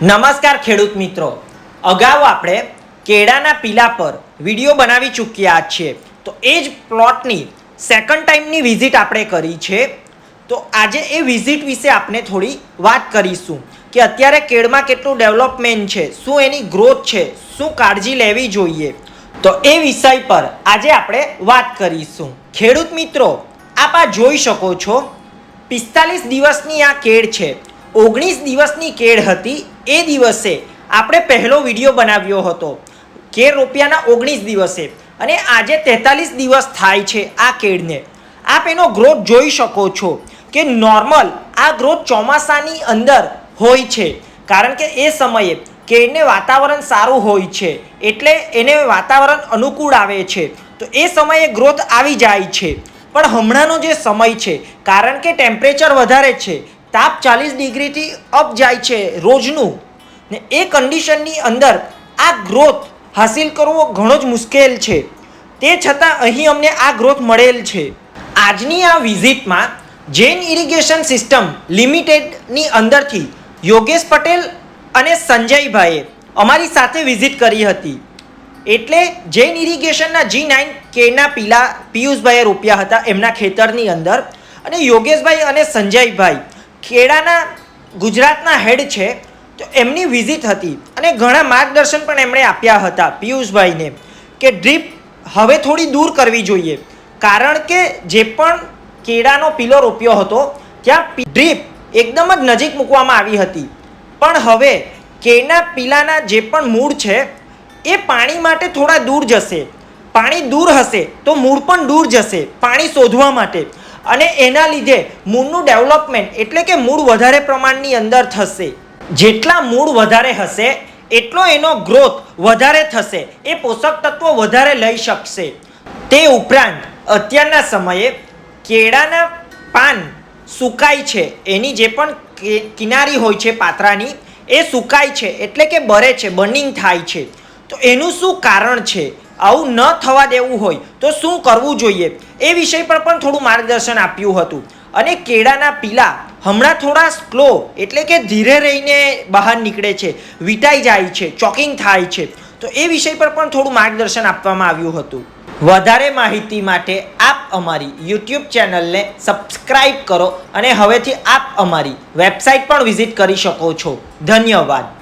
નમસ્કાર ખેડૂત મિત્રો. અગાઉ આપણે કેળાના પીલા પર વીડિયો બનાવી ચૂક્યા છીએ. તો એ જ પ્લોટની સેકન્ડ ટાઈમની વિઝિટ આપણે કરી છે. તો આજે એ વિઝિટ વિશે આપણે થોડી વાત કરીશું કે અત્યારે કેળમાં કેટલું ડેવલપમેન્ટ છે, શું એની ગ્રોથ છે, શું કાળજી લેવી જોઈએ. તો એ વિષય પર આજે આપણે વાત કરીશું. ખેડૂત મિત્રો, આપ આ જોઈ શકો છો. પિસ્તાલીસ દિવસની આ કેળ છે. ઓગણીસ દિવસની કેળ હતી. એ દિવસે આપણે પહેલો વીડિયો બનાવ્યો હતો. કેળ રોપિયાના ઓગણીસ દિવસે. અને આજે તેતાલીસ દિવસ થાય છે આ કેળને. આપ એનો ગ્રોથ જોઈ શકો છો કે નોર્મલ આ ગ્રોથ ચોમાસાની અંદર હોય છે. કારણ કે એ સમયે કેળને વાતાવરણ સારું હોય છે. એટલે એને વાતાવરણ અનુકૂળ આવે છે. તો એ સમયે ગ્રોથ આવી જાય છે. પણ હમણાંનો જે સમય છે, કારણ કે ટેમ્પરેચર વધારે છે તાપ ચાલીસ ડિગ્રીથી અપ જાય છે રોજનું. ને એ કન્ડિશનની અંદર આ ગ્રોથ હાસિલ કરવો ઘણો જ મુશ્કેલ છે. તે છતાં અહીં અમને આ ગ્રોથ મળેલ છે. આજની આ વિઝિટમાં જૈન ઇરિગેશન સિસ્ટમ લિમિટેડની અંદરથી યોગેશ પટેલ અને સંજયભાઈએ અમારી સાથે વિઝિટ કરી હતી. એટલે જૈન ઇરિગેશનના જી નાઇન કેના પીલા પિયુષભાઈએ રોપ્યા હતા એમના ખેતરની અંદર. અને યોગેશભાઈ અને સંજયભાઈ ખેડાના ગુજરાતના હેડ છે, તો એમની વિઝિટ હતી. અને ઘણા માર્ગદર્શન પણ એમણે આપ્યા હતા પિયુષભાઈને કે ડ્રીપ હવે થોડી દૂર કરવી જોઈએ. કારણ કે જે પણ કેળાનો પીલો રોપ્યો હતો, ત્યાં ડ્રીપ એકદમ જ નજીક મૂકવામાં આવી હતી. પણ હવે કેળના પીલાના જે પણ મૂળ છે, એ પાણી માટે થોડા દૂર જશે. પાણી દૂર હશે તો મૂળ પણ દૂર જશે, પાણી શોધવા માટે. અને એના લીધે મૂળનું ડેવલપમેન્ટ એટલે કે મૂળ વધારે પ્રમાણની અંદર થશે. જેટલા મૂળ વધારે હશે, એટલો એનો ગ્રોથ વધારે થશે. એ પોષક તત્વો વધારે લઈ શકશે. તે ઉપરાંત, અત્યારના સમયે કેળાના પાન સુકાય છે. એની જે પણ કિનારી હોય છે પાત્રાની, એ સુકાય છે. એટલે કે બરે છે, બર્નિંગ થાય છે. તો એનું શું કારણ છે? આવું ન થવા દેવું હોય તો શું કરવું જોઈએ? એ વિષય પર પણ થોડું માર્ગદર્શન આપ્યું હતું. અને કેળાના પીલા હમણાં થોડા સ્લો એટલે કે ધીરે રહીને બહાર નીકળે છે, વિટાઈ જાય છે, ચોકિંગ થાય છે. તો એ વિષય પર પણ થોડું માર્ગદર્શન આપવામાં આવ્યું હતું. વધારે માહિતી માટે આપ અમારી યુટ્યુબ ચેનલને સબસ્ક્રાઈબ કરો અને હવેથી આપ અમારી વેબસાઇટ પણ વિઝિટ કરી શકો છો. ધન્યવાદ.